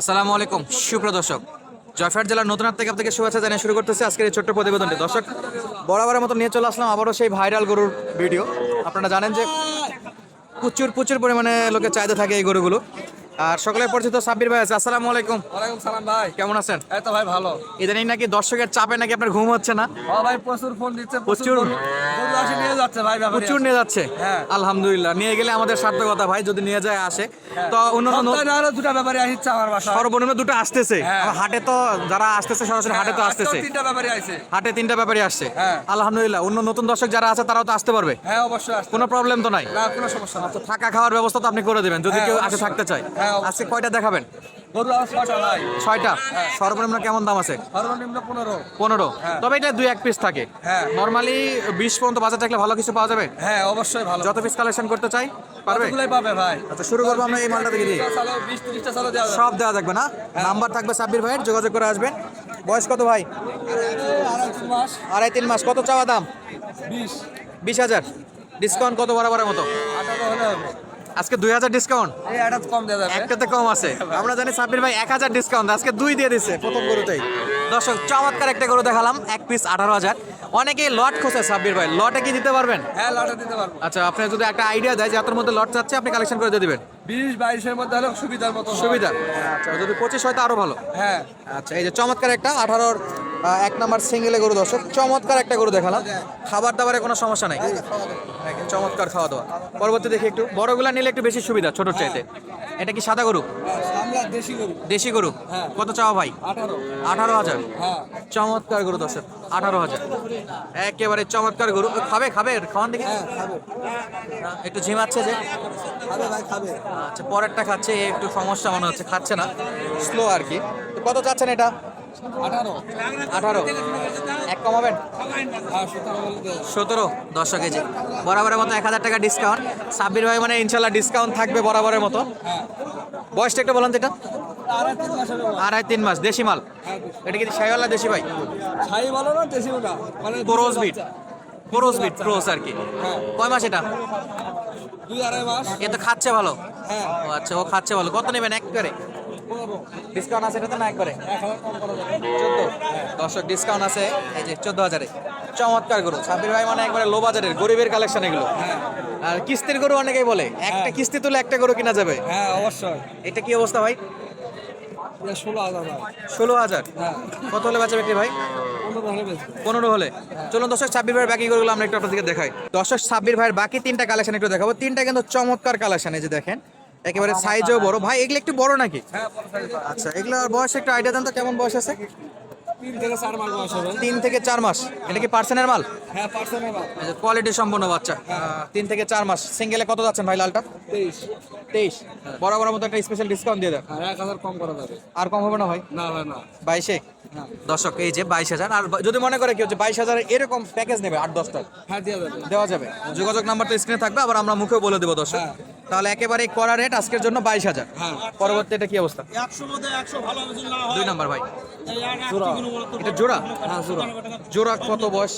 আসসালামু আলাইকুম সুপ্রদর্শক জয়ফাট জেলার নতুনহাট থেকে আপনাকে শুভেচ্ছা জানিয়ে শুরু করতেছি আজকের এই ছোট্ট প্রতিবেদনটি। দর্শক, বরাবরের মতো নিয়ে চলে আসলাম, আবারও সেই ভাইরাল গরুর ভিডিও। আপনারা জানেন যে প্রচুর প্রচুর পরিমাণে লোকে চাহিদা থাকে এই গরুগুলো। আর সকলের পরিচিত সাব্বির ভাই আছে আসসালামু আলাইকুম। ওয়ালাইকুম সালাম ভাই। কেমন আছেন? এই তো ভাই ভালো। ইদানিং নাকি দর্শকের চাপে নাকি আপনার ঘুম হচ্ছে না? ও ভাই প্রচুর ফোন দিচ্ছে প্রচুর। গরু আসে নিয়ে যাচ্ছে ভাই ব্যাপারে। প্রচুর নিয়ে যাচ্ছে? হ্যাঁ। আলহামদুলিল্লাহ। নিয়ে গেলে আমাদের সার্থকতা ভাই যদি নিয়ে যায় আসে। তো অন্যান্য সপ্তাহে না দুটা ব্যাপারে আসছে আমার বাসা সর্বনিম্ন দুটো আসতেছে। হ্যাঁ। হাটে তো যারা আসতেছে সরাসরি হাটে তো আসতেছে। তিনটা ব্যাপারে আসছে হাটে তিনটা ব্যাপারে আসছে। হ্যাঁ। আলহামদুলিল্লাহ। অন্য নতুন দর্শক যারা আছে তারাও তো আসতে পারবে। হ্যাঁ অবশ্যই আসছে কোনো প্রবলেম তো নাই। না কোনো সমস্যা না তো থাকা খাওয়ার ব্যবস্থা তো আপনি করে দেবেন। যদি হ্যাঁ, কেউ আসে থাকতে চায়। হ্যাঁ। আজকে কয়টা দেখাবেন? গরু আমার ছটা ভাই। ছয়টা? সর্বনিম্ন কেমন দাম আছে? সর্বনিম্ন পনেরো। পনেরো। হ্যাঁ। তবে এটা দুই এক পিস থাকে। হ্যাঁ। নর্মালি বিশ পর্যন্ত বাজার থাকলে ভালো কিছু পাওয়া যাবে? হ্যাঁ অবশ্যই ভালো। যত পিস কালেকশন করতে চাই পারবে? পাবে ভাই। আচ্ছা শুরু করব আমরা এই মালটা থেকে যাবে। সব দেওয়া থাকবে না? নাম্বার থাকবে সাব্বির ভাইয়ের যোগাযোগ করে আসবেন। বয়স কত ভাই? আড়াই তিন মাস। আড়াই তিন মাস। কত চাওয়া দাম? বিশ। বিশ হাজার। ডিসকাউন্ট কত বরাবরের মতো? আজকে দুই হাজার ডিসকাউন্ট কম একটাতে কম আছে। আমরা জানি সাব্বির ভাই এক হাজার ডিসকাউন্ট আজকে দুই দিয়ে দিছে প্রথম গরুতেই। দর্শক চমৎকার একটা গরু দেখালাম এক পিস আঠারো হাজার। অনেকেই লট খোঁজে সাব্বির ভাই। লটে কি দিতে পারবেন? হ্যাঁ লটে দিতে পারব। আচ্ছা আপনি যদি একটা আইডিয়া দেয় যে এত মধ্যে লট চাচ্ছে আপনি কালেকশন করে দিয়ে দিবেন। বিশ বাইশের মধ্যে হলে সুবিধার মতো সুবিধা। আচ্ছা যদি পঁচিশ হয় তো আরও ভালো। হ্যাঁ। আচ্ছা এই যে চমৎকার একটা আঠারোর এক নাম্বার সিঙ্গেলে গরু দর্শক চমৎকার একটা গরু দেখালাম। খাবার দাবারে কোনো সমস্যা নাই। চমৎকার খাওয়া দাওয়া। পরবর্তী দেখি একটু বড়গুলা নিলে একটু বেশি সুবিধা ছোট চাইতে। এটা কি সাদা গরু? দেশি গরু। দেশি গরু? হ্যাঁ। কত চাওয়া ভাই? আঠারো হাজার। হ্যাঁ। চমৎকার গরু দর্শক। আঠারো হাজার। একেবারে চমৎকার গরু। খাবে খাবে? খাওয়ান দেখি। হ্যাঁ একটু ঝিমাচ্ছে যে? ভাই খাবে। আচ্ছা পরেরটা খাচ্ছে একটু সমস্যা মনে হচ্ছে খাচ্ছে না। স্লো আর কি। কত চাচ্ছেন এটা? আঠারো। আঠারো। এক কমাবেন? হ্যাঁ সতেরো দশ কেজি বরাবরের মতো এক হাজার টাকা ডিসকাউন্ট সাব্বির ভাই মানে ইনশাল্লাহ ডিসকাউন্ট থাকবে বরাবরের মতো। হ্যাঁ। বয়সটা একটু বলেন তো এটা। আড়াই তিন মাস দেশি মাল? হ্যাঁ এটা কি শাহিওয়ালা দেশি ভাই? ভালো না দেশিও না মানে cross breed. Cross breed cross আর কি। হ্যাঁ। কয় মাস এটা? দুই আড়াই মাস। এ তো খাচ্ছে ভালো? হ্যাঁ। ও আচ্ছা ও খাচ্ছে ভালো। কত নেবেন একবারে পনেরো। ডিসকাউন্ট আছে এটাতে না একবারে এক করা চোদ্দ। দর্শক ডিসকাউন্ট আছে। এই যে চোদ্দ হাজারে। চমৎকার গরু। সাব্বির ভাই মানে একবারে লো বাজারের গরিবের কালেকশন এগুলো। আর কিস্তির গরু অনেকেই বলে একটা কিস্তি তুলে একটা গরু কিনা যাবে। হ্যাঁ অবশ্যই। এটা কি অবস্থা ভাই? এটা ষোলো হাজার ষোলো হাজার? হ্যাঁ। কত হলে বেচা বিক্রি ভাই? পনেরো হলে হলে। চলুন দর্শক ছাব্বির ভাইয়ের বাকি গরুগুলো আমরা একটু আপনাদেরকে দেখাই। দর্শক ছাব্বিশ ভাইয়ের বাকি তিনটা কালেকশন একটু দেখাবো। তিনটা কিন্তু চমৎকার কালেকশন এই যে দেখেন। একেবারে সাইজও বড়। ভাই এগুলো একটু বড় নাকি? হ্যাঁ আচ্ছা এগুলো বয়স একটু আইডিয়া দেন তো কেমন বয়স আছে? তিন থেকে চার মাস বয়স হবে। তিন থেকে চার মাস। এটা কি পার্সেন্টের মাল? হ্যাঁ মাল। কোয়ালিটি সম্পন্ন বাচ্চা। তিন থেকে চার মাস। সিঙ্গেলে কত যাচ্ছেন ভাই লালটা? তেইশ। তেইশ। বড় বড় মতো একটা স্পেশাল ডিসকাউন্ট দিয়ে দেন। আর এক হাজার কম করা যাবে। আর কম হবে না ভাই? না ভাই না। বাইশে? হ্যাঁ দর্শক এই যে বাইশ হাজার। আর যদি মনে করে কেউ যে বাইশ হাজার এরকম প্যাকেজ নেবে আট দশটা হ্যাঁ দেওয়া যাবে। যোগাযোগ নাম্বার তো স্ক্রিনে থাকবে আবার আমরা মুখেও বলে দেবো দর্শক। হ্যাঁ। তাহলে একেবারে করা রেট আজকের জন্য বাইশ হাজার। হ্যাঁ। পরবর্তী এটা কি অবস্থা? হয়। দুই নাম্বার ভাই। এটা জোড়া? হ্যাঁ জোড়া। জোড়া কত বয়স?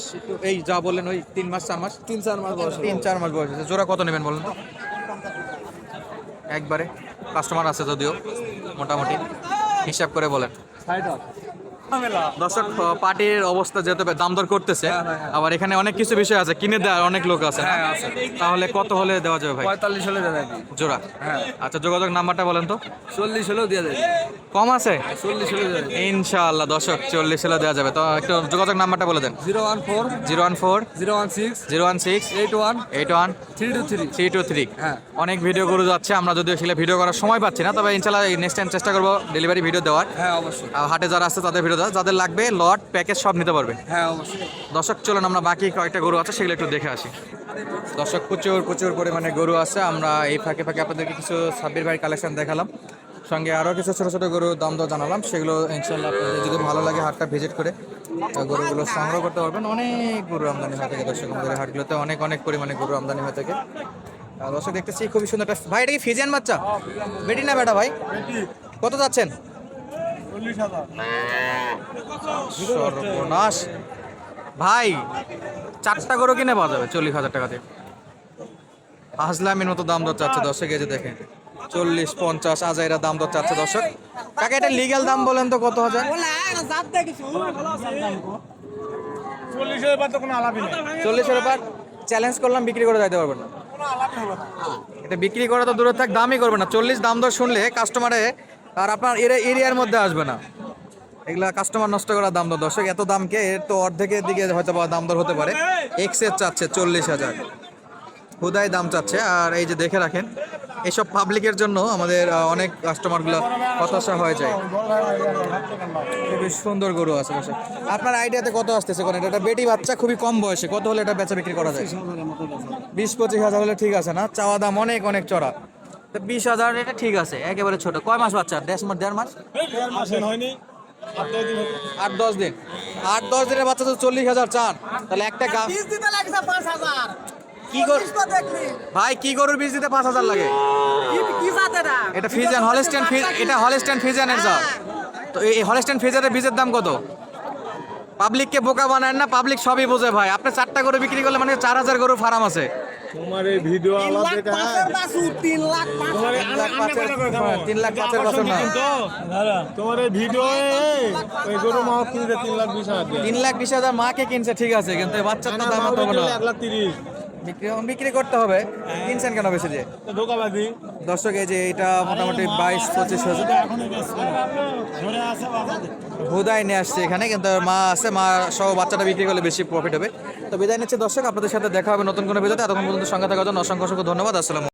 এই যা বললেন ওই তিন মাস চার মাস? তিন চার মাস বয়স। তিন চার মাস বয়স আছে। জোড়া কত নেবেন বলেন তো? একবারে। কাস্টমার আছে যদিও মোটামুটি। হিসাব করে বলেন। দর্শক পার্টির অবস্থা যেহেতু দাম দর করতেছে হ্যাঁ, হ্যাঁ, হ্যাঁ। আবার এখানে অনেক কিছু বিষয় আছে কিনে দেওয়ার অনেক লোক আছে। তাহলে কত হলে দেওয়া যাবে ভাই? পঁয়তাল্লিশ হলে দেওয়া যাবে। জোড়া? হ্যাঁ। আচ্ছা যোগাযোগ নাম্বারটা বলেন তো। চল্লিশ হলেও দেওয়া যাবে। কম আছে? চল্লিশ দেওয়া ইনশাআল্লাহ দর্শক চল্লিশ হলে দেওয়া যাবে। তো একটু যোগাযোগ নাম্বারটা বলে দেন। Zero one four zero one four zero one six zero one six eight one eight one three two three. Three two three. হ্যাঁ। অনেক ভিডিও করে যাচ্ছে আমরা যদিও সেগুলো ভিডিও করার সময় পাচ্ছি না তবে ইনশাল্লাহ নেক্সট টাইম চেষ্টা করব ডেলিভারি ভিডিও দেওয়ার। হ্যাঁ অবশ্যই। হাটে যারা আসছে তাদের ভিডিও দেওয়া যাদের লাগবে লট প্যাকেজ সব নিতে পারবে। হ্যাঁ অবশ্যই। দর্শক চলুন আমরা বাকি কয়েকটা গরু আছে সেগুলো একটু দেখে আসি। দর্শক প্রচুর প্রচুর পরিমাণে গরু আছে। আমরা এই ফাঁকে ফাঁকে আপনাদেরকে কিছু সাব্বির ভাই কালেকশন দেখালাম। সঙ্গে আরও কিছু ছোটো ছোটো গরু দাম দর জানালাম। সেগুলো ইনশাল্লাহ আপনাদের যদি ভালো লাগে হাটটা ভিজিট করে গরুগুলো সংগ্রহ করতে পারবেন। অনেক গরু আমদানি হয়ে থাকে দর্শক আমাদের হাটগুলোতে। অনেক অনেক পরিমাণে গরু আমদানি হয়ে থাকে। আর দর্শক দেখতেছি খুবই সুন্দর ভাই এটা কি ফিজিয়ান বাচ্চা? বেটি না বেটা ভাই? কত যাচ্ছেন? সর্বনাশ। ভাই চারটা গরু কিনে পাওয়া যাবে চল্লিশ হাজার টাকা দিয়ে হাসলামের মতো দাম দর চাচ্ছে দশে কেজি দেখে চল্লিশ পঞ্চাশ আজাইরা দাম দর চাচ্ছে দর্শক। কাকে এটা লিগ্যাল দাম বলেন তো কত হাজার? নেই। চল্লিশের ব্যাপার চ্যালেঞ্জ করলাম বিক্রি করে যাইতে পারবেন না। এটা বিক্রি করা তো দূরে থাক দামই করবে না। চল্লিশ দাম দর শুনলে কাস্টমারে আর আপনার এর এরিয়ার মধ্যে আসবে না। এগুলা কাস্টমার নষ্ট করার দাম দর দর্শক এত দামকে এর তো অর্ধেকের দিকে হয়তো বা দাম দর হতে পারে। এক্সের চাচ্ছে চল্লিশ হাজার। হুদাই দাম চাচ্ছে। আর এই যে দেখে রাখেন এসব পাবলিকের জন্য আমাদের অনেক কাস্টমারগুলো হতাশা হয়ে যায়। খুবই সুন্দর গরু আছে বসে আপনার আইডিয়াতে কত আসতেছে কোন? এটা বেটি বাচ্চা খুবই কম বয়সে। কত হলে এটা বেচা বিক্রি করা যায়? বিশ পঁচিশ হাজার হলে ঠিক আছে না? চাওয়া দাম অনেক অনেক চড়া। তো বিশ হাজার এটা ঠিক আছে একেবারে ছোট। কয় মাস বাচ্চা? দেড় মাস দেড় মাস? হয়নি। আট দশ দিন আট দশ দিনের বাচ্চা তো চল্লিশ হাজার চান তাহলে একটা কি কর ভাই কি গরুর বীজ দিতে পাঁচ হাজার লাগে? এটা ফিজান হলস্টেন এটা হলস্টেন ফিজানের জাত। তো এই হলস্টেন ফিজানের বীজের দাম কত? পাবলিককে বোকা বানায় না পাবলিক সবই বোঝে ভাই। আপনি চারটা গরু বিক্রি করলে মানে চার হাজার গরু ফার্ম আছে। তোমার এই ভিডিও আলাদা দেখা তিন লাখ পাঁচ তোমার তিন লাখ পাঁচের? হ্যাঁ, বছর না তোমার এই ভিডিও ওই গরু মা কিনতে তিন লাখ বিশ হাজার তিন লাখ বিশ হাজার মাকে কিনছে ঠিক আছে কিন্তু বাচ্চার তো দাম হবে না। এক লাখ তিরিশ। বিক্রি বিক্রি করতে হবে। কিনছেন কেন বেশি দিয়ে? ধোকাবাজি। দর্শক, এই যে এটা মোটামুটি বাইশ, পঁচিশ হাজার হুদায় নিয়ে আসছে এখানে, কিন্তু মা আছে, মা সহ বাচ্চাটা বিক্রি করলে বেশি প্রফিট হবে। তো বিদায় নিচ্ছে দর্শক, আপনাদের সাথে দেখা হবে নতুন কোনো বিদায় এতক্ষণ পর্যন্ত সঙ্গে থাকার জন্য অসংখ্য অসংখ্য ধন্যবাদ। আসসালাম